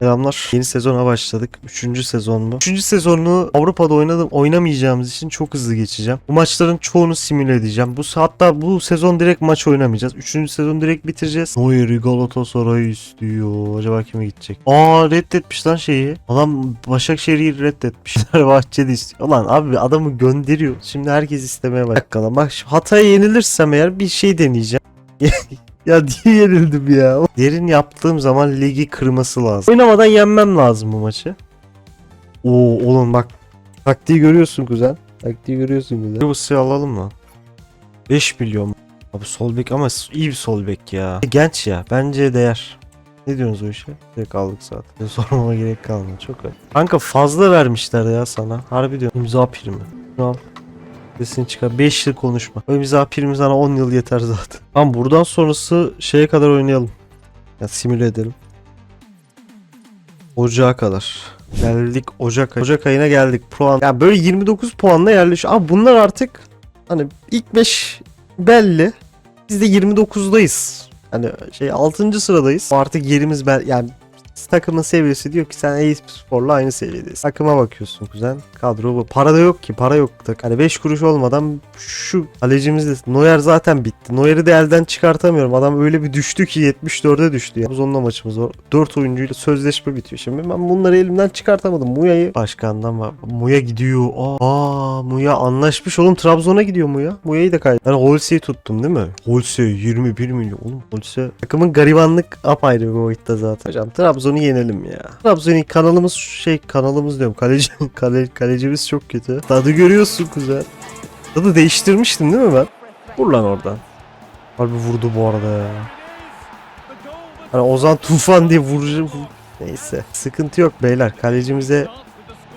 Selamlar. Yeni sezona başladık. Üçüncü sezon bu. Üçüncü sezonu Avrupa'da oynadım, oynamayacağımız için çok hızlı geçeceğim. Bu maçların çoğunu simüle edeceğim. Bu hatta bu sezon direkt maç oynamayacağız. Üçüncü sezon direkt bitireceğiz. Neuer'i Galatasaray istiyor. Acaba kime gidecek? Aa reddetmiş lan şeyi. Adam Başakşehir'i reddetmiş. Fenerbahçe'de istiyor. Ulan abi adamı gönderiyor. Şimdi herkes istemeye bak. Bakalım bak şu Hatay'a yenilirsem eğer bir şey deneyeceğim. Ya diye yenildim ya. Derin yaptığım zaman ligi kırması lazım. Oynamadan yenmem lazım bu maçı. Oo oğlum bak. Taktiği görüyorsun kuzen. Taktiği görüyorsun kuzen. Bu sıra alalım mı? 5 milyon. Abi sol bek ama iyi bir sol bek ya. Genç ya. Bence değer. Ne diyorsunuz o işe? Direkt aldık zaten. Sormama gerek kalmadı. Çok öyle. Kanka fazla vermişler ya sana. Harbi diyorum. İmza primi. Al. Sesini çıkar. 5 yıl konuşma. O imza primi sana 10 yıl yeter zaten. Tamam buradan sonrası şeye kadar oynayalım. Ya simüle edelim. Ocağa kadar. Geldik Ocak ayı. Ocak ayına geldik. Puan. Ya böyle 29 puanla yerleşiyor. Ama bunlar artık hani ilk 5 belli. Biz de 29'dayız. Hani şey 6. sıradayız. Artık yerimiz bel yani takımın seviyesi diyor ki sen e-sporla aynı seviyedesin. Takıma bakıyorsun kuzen. Kadro bu. Para da yok ki. Para yok. Tak. Hani 5 kuruş olmadan şu kalecimiz de Neuer zaten bitti. Neuer'i de elden çıkartamıyorum. Adam öyle bir düştü ki 74'e düştü ya. Biz maçımız var. 4 oyuncuyla sözleşme bitiyor. Şimdi ben bunları elimden çıkartamadım. Muya'yı başkandan var. Muya gidiyor. Aa, aa Muya anlaşmış oğlum. Trabzon'a gidiyor Muya. Muya'yı da kaybettim. Ben Holse'yi tuttum değil mi? Holse 21 milyon. Oğlum Holse takımın garibanlık apayrı bir boyutta zaten. Hocam Trabzon'u yenelim ya. Trabzon'un kanalımız şey kanalımız diyorum. Kaleci, kale, kalecimiz çok kötü. Tadı görüyorsun kuzen. Tadı değiştirmiştim değil mi ben? Vur lan oradan. Harbi vurdu bu arada ya. Hani Ozan Tufan diye vuracağım. Neyse. Sıkıntı yok beyler. Kalecimize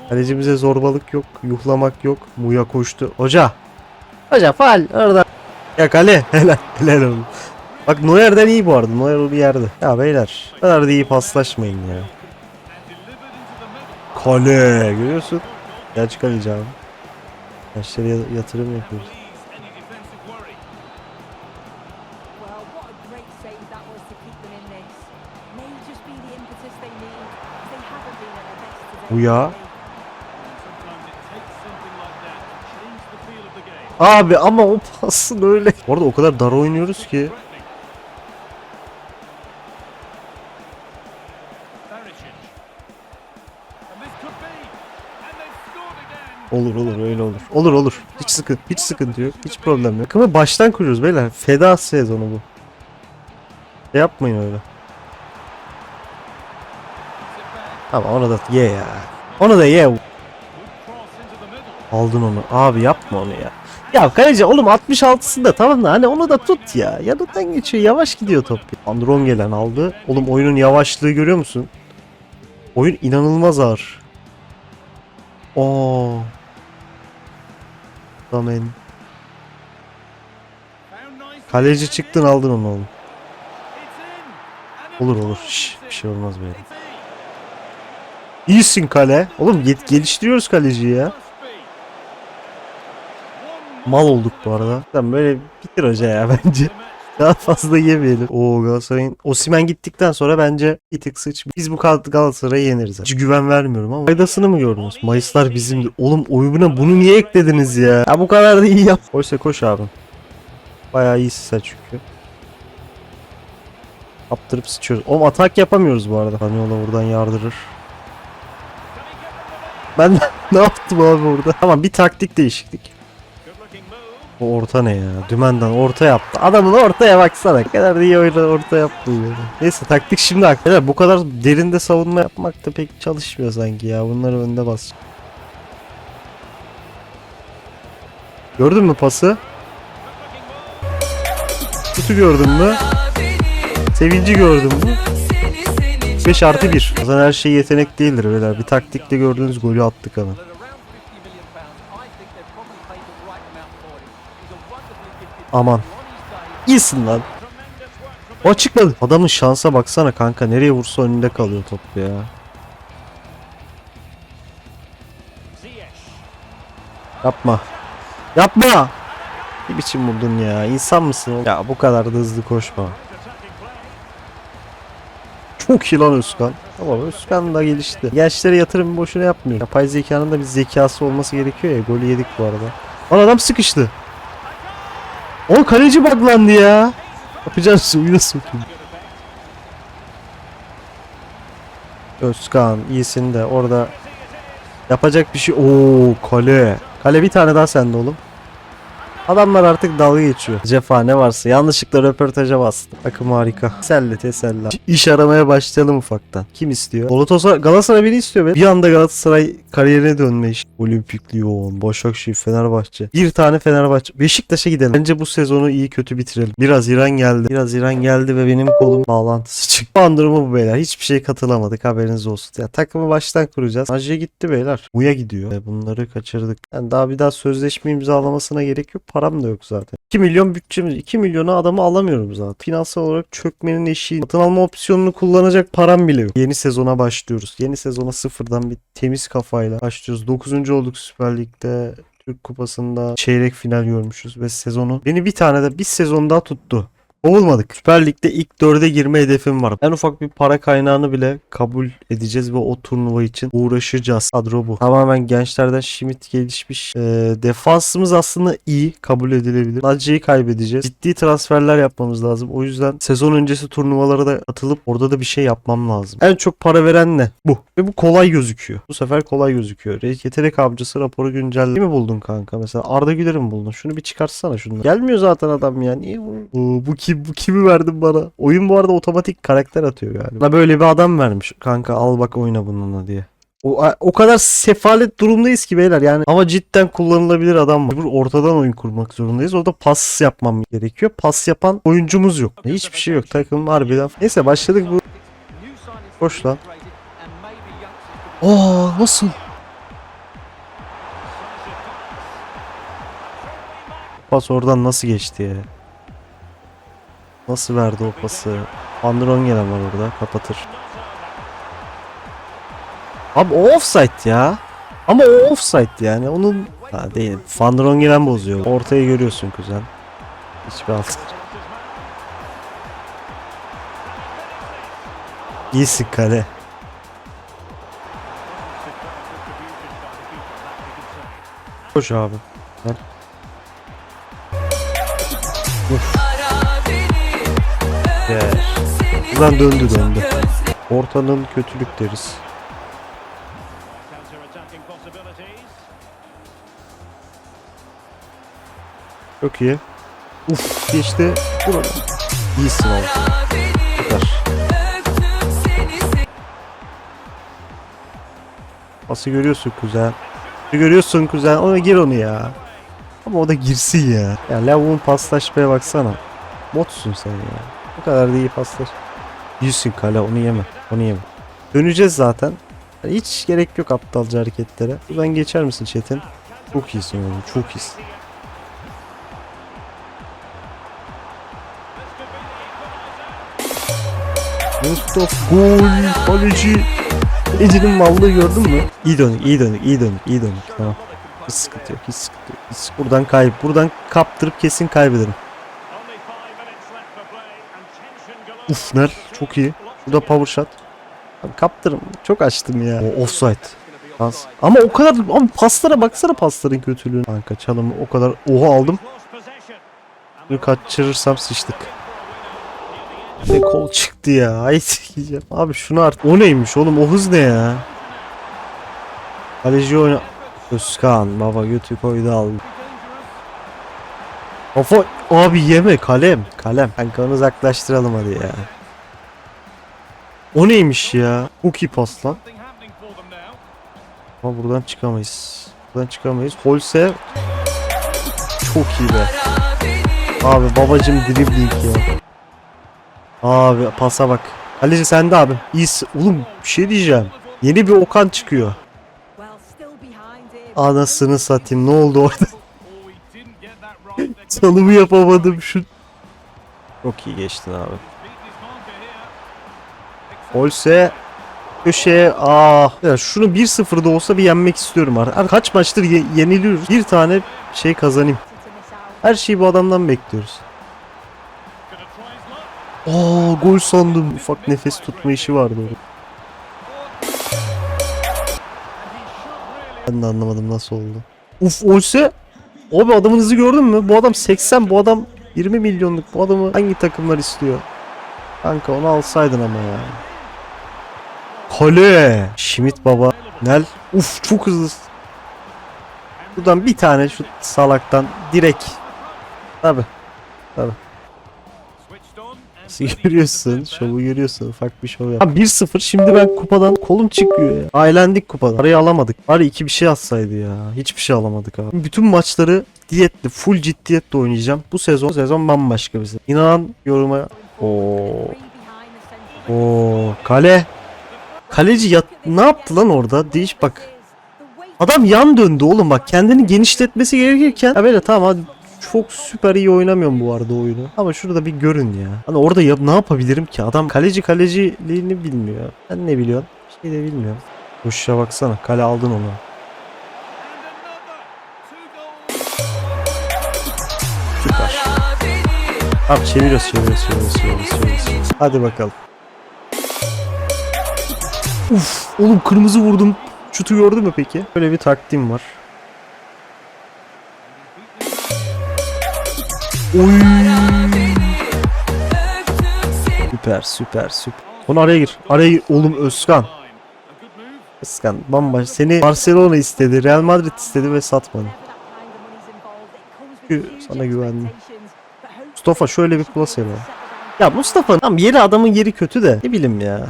kalecimize zorbalık yok. Yuhlamak yok. Muya koştu. Hoca. Hoca faal orada. Ya kale. Helal. Helal oğlum. Bak Neuer'den iyi bu arada. Neuer bir yerde. Ya beyler. Bu kadar da iyi paslaşmayın ya. Kale. Görüyorsun. Gerçi kaleci abi. Yaşlara ya- yatırım yapıyoruz. Bu ya. Abi ama o pasın öyle. Bu arada o kadar dar oynuyoruz ki. Olur olur öyle olur. Olur olur. Hiç sıkıntı hiç sıkıntı yok. Hiç problem yok. Ama baştan kuruyoruz beyler. Feda sezonu bu. Şey yapmayın öyle. Ama onu da ye ya. Onu da ye. Aldın onu. Abi yapma onu ya. Ya kaleci oğlum 66'sında tamam da hani onu da tut ya. Yanından geçiyor. Yavaş gidiyor top. Andron gelen aldı. Oğlum oyunun yavaşlığı görüyor musun? Oyun inanılmaz ağır. Oo. Nice. Kaleci çıktın aldın onu oğlum. Olur olur. Şş, bir şey olmaz böyle. İyisin kale. Oğlum get geliştiriyoruz kaleciyi ya. Mal olduk bu arada. Tamam böyle bitir hoca ya bence. Daha fazla yemeyelim. Oo Galatasaray'ın Osimen gittikten sonra bence bir tık sıç. Biz bu Gal- Galatasaray'ı yeneriz. Hiç güven vermiyorum ama faydasını mı gördünüz? Mayıslar bizimdir. Oğlum oyuna bunu niye eklediniz ya? Ya bu kadar da iyi yap. Oysa koş abi. Bayağı iyisin sen çünkü. Kaptırıp sıçıyoruz. Oğlum atak yapamıyoruz bu arada. Kanyola buradan yardırır. Ben ne yaptım abi orada? Tamam bir taktik değişiklik. Bu orta ne ya? Dümenden orta yaptı. Adamın ortaya baksana. Ne kadar iyi oyna orta yaptı ya. Neyse taktik şimdi hakikaten bu kadar derinde savunma yapmak da pek çalışmıyor sanki ya. Bunları önde bas. Gördün mü pası? Kutu gördün mü? Sevinci gördün mü? 5 artı 1. Zaten her şey yetenek değildir beyler. Bir taktikle gördüğünüz golü attık hemen. At around 50 million pounds, I think they've probably paid the right amount for him. He's a wonderfully gifted player. Aman. İyisin lan. O çıkmadı. Adamın şansa baksana kanka. Nereye vursa önünde kalıyor top ya. Yapma. Yapma. Ne biçim vurdun ya? İnsan mısın? Ya bu kadar da hızlı koşma. Çok iyi lan Özkan. Tamam Özkan da gelişti. Gençlere yatırım boşuna yapmıyor. Yapay zekanın da bir zekası olması gerekiyor ya. Golü yedik bu arada. Lan adam sıkıştı. O kaleci baklandı ya. Yapacağız oyuna sokayım. Özkan iyisin de orada yapacak bir şey. Oo kale. Kale bir tane daha sende oğlum. Adamlar artık dalga geçiyor. Cefa ne varsa yanlışlıkla röportaja bastı. Takım harika. Teselli teselli. İş aramaya başlayalım ufaktan. Kim istiyor? Galatasaray, Galatasaray beni istiyor be. Bir anda Galatasaray kariyerine dönme iş. Olimpik Lyon, Başakşehir, Fenerbahçe. Bir tane Fenerbahçe. Beşiktaş'a gidelim. Bence bu sezonu iyi kötü bitirelim. Biraz İran geldi. Biraz İran geldi ve benim kolum bağlantısı çıktı. Şu an durumu bu beyler. Hiçbir şey katılamadık haberiniz olsun. Ya takımı baştan kuracağız. Hacı'ya gitti beyler. Muya gidiyor. E, bunları kaçırdık. Yani daha bir daha sözleşme imzalamasına gerek yok. Param da yok zaten. 2 milyon bütçemiz. 2 milyona adamı alamıyorum zaten. Finansal olarak çökmenin eşiği. Satın alma opsiyonunu kullanacak param bile yok. Yeni sezona başlıyoruz. Yeni sezona sıfırdan bir temiz kafayla başlıyoruz. 9. olduk Süper Lig'de. Türk Kupası'nda çeyrek final görmüşüz ve sezonu beni bir tane de bir sezon daha tuttu. Olmadık. Süper Lig'de ilk dörde girme hedefim var. En ufak bir para kaynağını bile kabul edeceğiz ve o turnuva için uğraşacağız. Kadro bu. Tamamen gençlerden Schmidt gelişmiş. Ee, defansımız aslında iyi. Kabul edilebilir. Naci'yi kaybedeceğiz. Ciddi transferler yapmamız lazım. O yüzden sezon öncesi turnuvalara da atılıp orada da bir şey yapmam lazım. En çok para veren ne? Bu. Ve bu kolay gözüküyor. Bu sefer kolay gözüküyor. Re- Yetenek avcısı raporu güncelle. mi buldun kanka? Mesela Arda Güler'i mi buldun? Şunu bir çıkarsana şunu. Gelmiyor zaten adam ya. Niye bu? Bu kim? Bu kimi verdin bana? Oyun bu arada otomatik karakter atıyor galiba. Bana böyle bir adam vermiş. Kanka al bak oyna bununla diye. O, o kadar sefalet durumdayız ki beyler yani ama cidden kullanılabilir adam var. Bir ortadan oyun kurmak zorundayız. O da pas yapmam gerekiyor. Pas yapan oyuncumuz yok. Hiçbir şey yok. Takım harbiden. Neyse başladık bu. Koş lan. Aa nasıl? Pas oradan nasıl geçti ya? Nasıl verdi o pası? Van der Ongelen var orada. Kapatır. Abi o offside ya. Ama o offside yani. Onun ha, değil. Van der Ongelen bozuyor. Ortayı görüyorsun kuzen. Hiçbir alt. İyisin kale. Koş abi. Ver. Buradan döndü döndü. Ortanın kötülük deriz. Çok iyi. Uf geçti. Burada. İyisin oğlum. Süper. Pası görüyorsun kuzen. Görüyorsun kuzen. Ona gir onu ya. Ama o da girsin ya. Ya lavuğun paslaşmaya baksana. Botsun sen ya. Bu kadar da iyi paslar. Yüzsün kale onu yeme. Onu yeme. Döneceğiz zaten. Yani hiç gerek yok aptalca hareketlere. Buradan geçer misin Çetin? Çok iyisin oğlum. Çok iyisin. Mustafa gol kaleci. Kalecinin mallığı gördün mü? İyi döndük, iyi döndük, iyi döndük, iyi döndük. Tamam. Hiç sıkıntı yok, hiç sıkıntı yok. Hiç... Buradan kayıp, buradan kaptırıp kesin kaybederim. Ufner, çok iyi. Burada power shot. Abi kaptırım. Çok açtım ya. O offside. Pas. Ama o kadar ama paslara baksana pasların kötülüğü. Kanka çalımı o kadar oha aldım. Bunu kaçırırsam sıçtık. Ne kol çıktı ya. Ay sikeceğim. Abi şunu artık. O neymiş oğlum? O hız ne ya? Kaleci oyna. Özkan baba götü koydu aldı. Kafa abi yeme kalem kalem. Kanka onu uzaklaştıralım hadi ya. O neymiş ya? İyi pas lan. Ama buradan çıkamayız. Buradan çıkamayız. Holse çok iyi be. Abi babacım dribbling ya. Abi pasa bak. Kaleci sende abi. İyisin. Oğlum bir şey diyeceğim. Yeni bir Okan çıkıyor. Anasını satayım. Ne oldu orada? Çalımı yapamadım şu. Çok iyi geçtin abi. Holse köşeye ah ya şunu 1-0'da olsa bir yenmek istiyorum artık. Kaç maçtır ye- yeniliyoruz. Bir tane şey kazanayım. Her şeyi bu adamdan bekliyoruz. Aa gol sandım. Ufak nefes tutma işi vardı orada. Ben de anlamadım nasıl oldu. Uf Olse. Abi adamın hızı gördün mü? Bu adam 80 bu adam 20 milyonluk. Bu adamı hangi takımlar istiyor? Kanka onu alsaydın ama ya. Kale. Schmidt baba. Nel. Uf çok hızlı. Buradan bir tane şu salaktan direkt. Tabi. Switched Nasıl görüyorsun? Şovu görüyorsun. Ufak bir şov yap. Ha 1-0 şimdi ben kupadan kolum çıkıyor ya. Ailendik kupadan. Parayı alamadık. Bari iki bir şey atsaydı ya. Hiçbir şey alamadık abi. Bütün maçları diyetli, full ciddiyetle oynayacağım. Bu sezon bu sezon bambaşka bir sezon. İnan yoruma. Oo. Oo. Kale. Kaleci yat ne yaptı lan orada? Değiş bak. Adam yan döndü oğlum bak kendini genişletmesi gerekirken ya böyle tamam hadi çok süper iyi oynamıyorum bu arada oyunu. Ama şurada bir görün ya. Hani orada yap, ne yapabilirim ki? Adam kaleci kaleciliğini bilmiyor. Ben ne biliyorum? Bir şey de bilmiyorum. Koşuşa baksana. Kale aldın onu. Süper. Tamam çeviriyoruz çeviriyoruz çeviriyoruz çeviriyoruz. çeviriyoruz. Hadi bakalım. Uf oğlum kırmızı vurdum. Şutu gördün mü peki? Böyle bir taktiğim var. Oy. Süper süper süper. Onu araya gir. Araya gir. Oğlum Özkan. Özkan bambaşka. Seni Barcelona istedi. Real Madrid istedi ve satmadı. Sana güvendim. Mustafa şöyle bir plus ya. Ya Mustafa tam yeri adamın yeri kötü de ne bileyim ya.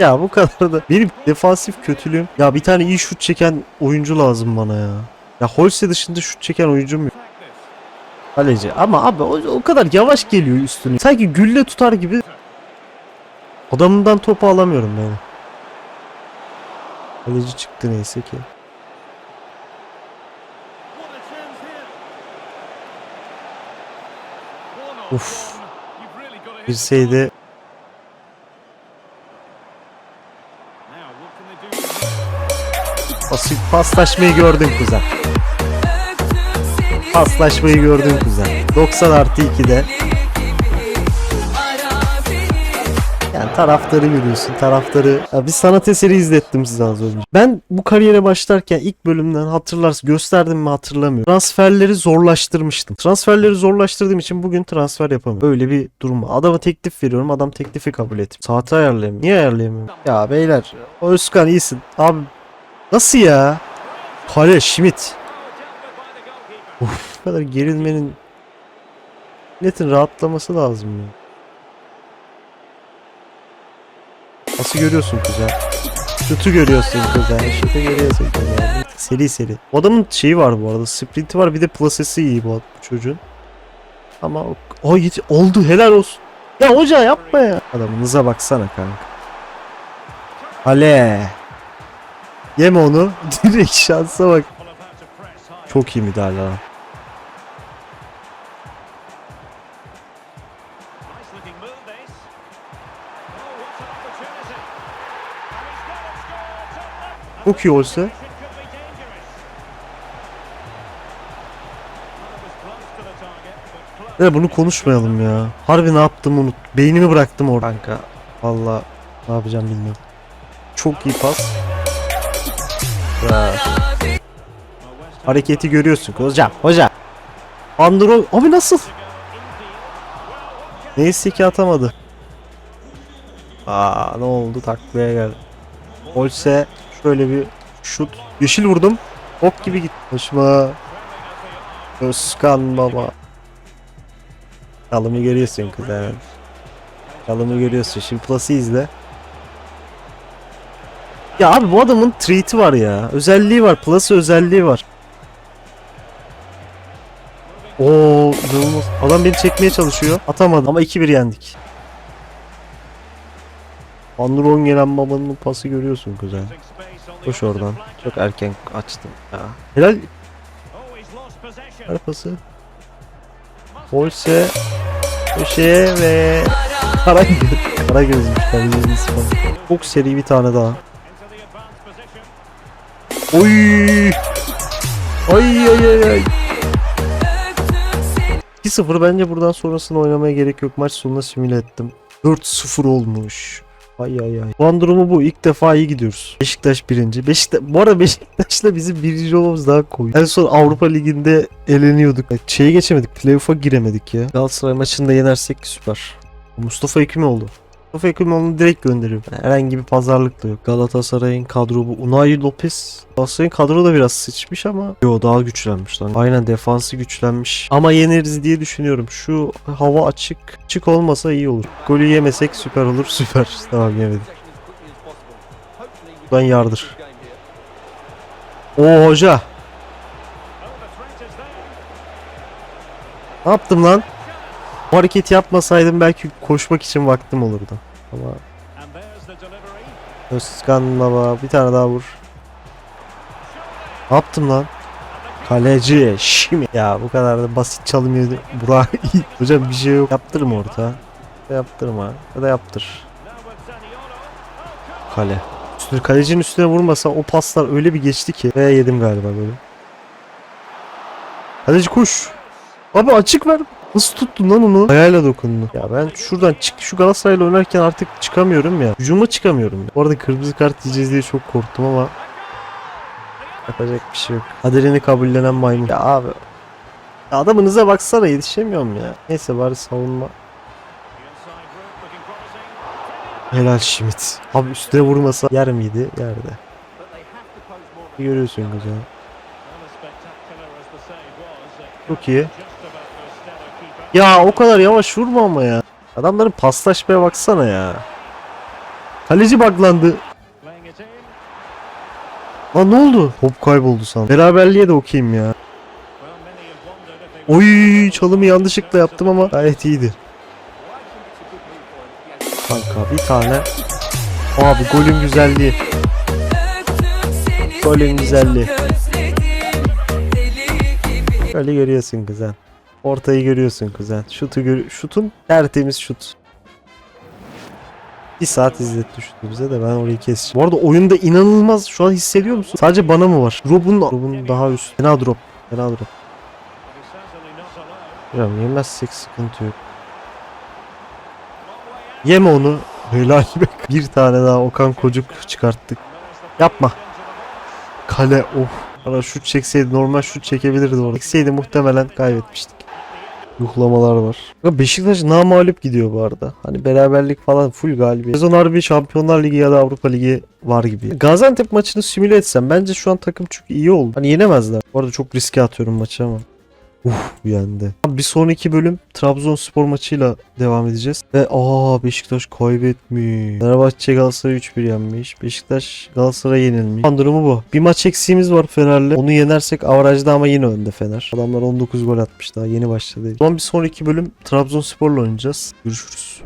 Ya bu kadar da benim defansif kötülüğüm. Ya bir tane iyi şut çeken oyuncu lazım bana ya. Ya Holse dışında şut çeken oyuncum yok. Kaleci ama abi o, o kadar yavaş geliyor üstüne. Sanki gülle tutar gibi. Adamından topu alamıyorum yani. Kaleci çıktı neyse ki. Uf. Girseydi? Pası, paslaşmayı gördün kuzen. Paslaşmayı gördün kuzen. 90 artı 2'de. Yani taraftarı görüyorsun. Taraftarı. Ya bir sanat eseri izlettim size az önce. Ben bu kariyere başlarken ilk bölümden hatırlarsın. Gösterdim mi hatırlamıyorum. Transferleri zorlaştırmıştım. Transferleri zorlaştırdığım için bugün transfer yapamıyorum. Böyle bir durum. Adama teklif veriyorum. Adam teklifi kabul etmiyor. Saati ayarlayamıyorum. Niye ayarlayamıyorum? Ya beyler. Özkan iyisin. Abi nasıl ya? Kale Schmidt. Uf, bu kadar gerilmenin Netin rahatlaması lazım ya. Nasıl görüyorsun kuzen? Şutu görüyorsun kuzen. Şutu görüyorsun kuzen. Seri seri. O adamın şeyi var bu arada. Sprinti var bir de plasesi iyi bu, bu çocuğun. Ama o, o yet- oldu helal olsun. Ya hoca yapma ya. Adamınıza baksana kanka. Ale. Yeme onu. Direkt şansa bak. Çok iyi müdahale target, but close. Ya bunu konuşmayalım ya. Harbi ne yaptım unut. Beynimi bıraktım orada. Kanka. Valla ne yapacağım bilmiyorum. Çok iyi pas. Ya. Hareketi görüyorsun hocam. Hocam. Andro abi nasıl? Neyse ki atamadı. Aa ne oldu taklaya geldi. Olse şöyle bir şut. Yeşil vurdum. Ok gibi git. Hoşuma. Özkan baba. Çalımı görüyorsun kız evet. Çalımı görüyorsun. Şimdi Plus'ı izle. Ya abi bu adamın treat'i var ya. Özelliği var. Plus'ı özelliği var. Oo inanılmaz. Adam beni çekmeye çalışıyor. Atamadım ama 2-1 yendik. Van Rongelen babanın pası görüyorsun kuzen. Koş oradan. Çok erken açtım ya. Helal ver pası. Holse köşeye ve kara göz. Kara gözmüş kalecinin ismi. Çok seri bir tane daha. Oy! Ay ay ay ay. 2-0 bence buradan sonrasını oynamaya gerek yok. Maç sonuna simüle ettim. 4-0 olmuş. Ay ay ay. Puan durumu bu. İlk defa iyi gidiyoruz. Beşiktaş birinci. Beşiktaş, bu arada Beşiktaş'la bizim birinci olmamız daha koyu. En son Avrupa Ligi'nde eleniyorduk. Şeyi geçemedik. Playoff'a giremedik ya. Galatasaray maçında yenersek süper. Mustafa Ekimoğlu. Mustafa Ekimoğlu'nu direkt gönderiyor. Herhangi bir pazarlık da yok. Galatasaray'ın kadro bu. Unai Lopez. Galatasaray'ın kadro da biraz sıçmış ama yo daha güçlenmiş lan. Aynen defansı güçlenmiş. Ama yeneriz diye düşünüyorum. Şu hava açık. Açık olmasa iyi olur. Golü yemesek süper olur. Süper. Tamam yemedik. Buradan yardır. Oo hoca. Ne yaptım lan? Bu hareketi yapmasaydım belki koşmak için vaktim olurdu. Ama And there's the delivery. Özkan baba bir tane daha vur. Ne yaptım lan? Kaleci şimdi. Ya bu kadar da basit çalım. Burak. Hocam bir şey yok. Yaptırma orta. Yaptırma. Ya da yaptır. Kale. Üstüne kalecinin üstüne vurmasa o paslar öyle bir geçti ki. Ve yedim galiba böyle. Kaleci koş. Abi açık ver. Nasıl tuttun lan onu? Ayağıyla dokundu. Ya ben şuradan çık şu Galatasaray'la oynarken artık çıkamıyorum ya. Hücuma çıkamıyorum ya. Bu arada kırmızı kart yiyeceğiz diye çok korktum ama yapacak bir şey yok. Kaderini kabullenen maymun. Ya abi. Ya adamınıza baksana yetişemiyorum ya. Neyse bari savunma. Helal Schmidt. Abi üstüne vurmasa yer miydi? Yerde. Görüyorsun güzel. Not as Ya o kadar yavaş vurma ama ya. Adamların paslaşmaya baksana ya. Kaleci baklandı. Lan ne oldu? Top kayboldu sandım. Beraberliğe de okuyayım ya. Oy çalımı yanlışlıkla yaptım ama gayet iyiydi. Kanka bir tane. Abi golün güzelliği. Golün güzelliği. Öyle görüyorsun kuzen. Ortayı görüyorsun kuzen. Şutu gör şutun tertemiz şut. Bir saat izletti şutu bize de ben orayı keseceğim. Bu arada oyunda inanılmaz şu an hissediyor musun? Sadece bana mı var? Rob'un Rob'un daha üst. Fena drop. Fena drop. Hocam yemezsek sıkıntı yok. Yeme onu. Helal be. Bir tane daha Okan Kocuk çıkarttık. Yapma. Kale of. Bana şut çekseydi normal şut çekebilirdi orada. Çekseydi muhtemelen kaybetmiştik. Yuhlamalar var. Beşiktaş namalip gidiyor bu arada. Hani beraberlik falan full galibiyet. Sezon harbi Şampiyonlar Ligi ya da Avrupa Ligi var gibi. Gaziantep maçını simüle etsem bence şu an takım çünkü iyi oldu. Hani yenemezler. Bu arada çok riske atıyorum maçı ama. Uf yendi. Bir sonraki bölüm Trabzonspor maçıyla devam edeceğiz. Ve aa Beşiktaş kaybetmiş. Fenerbahçe Galatasaray 3-1 yenmiş. Beşiktaş Galatasaray yenilmiş. An durumu bu. Bir maç eksiğimiz var Fener'le. Onu yenersek avarajda ama yine önde Fener. Adamlar 19 gol atmış daha yeni başladı. O zaman bir sonraki bölüm Trabzonspor'la oynayacağız. Görüşürüz.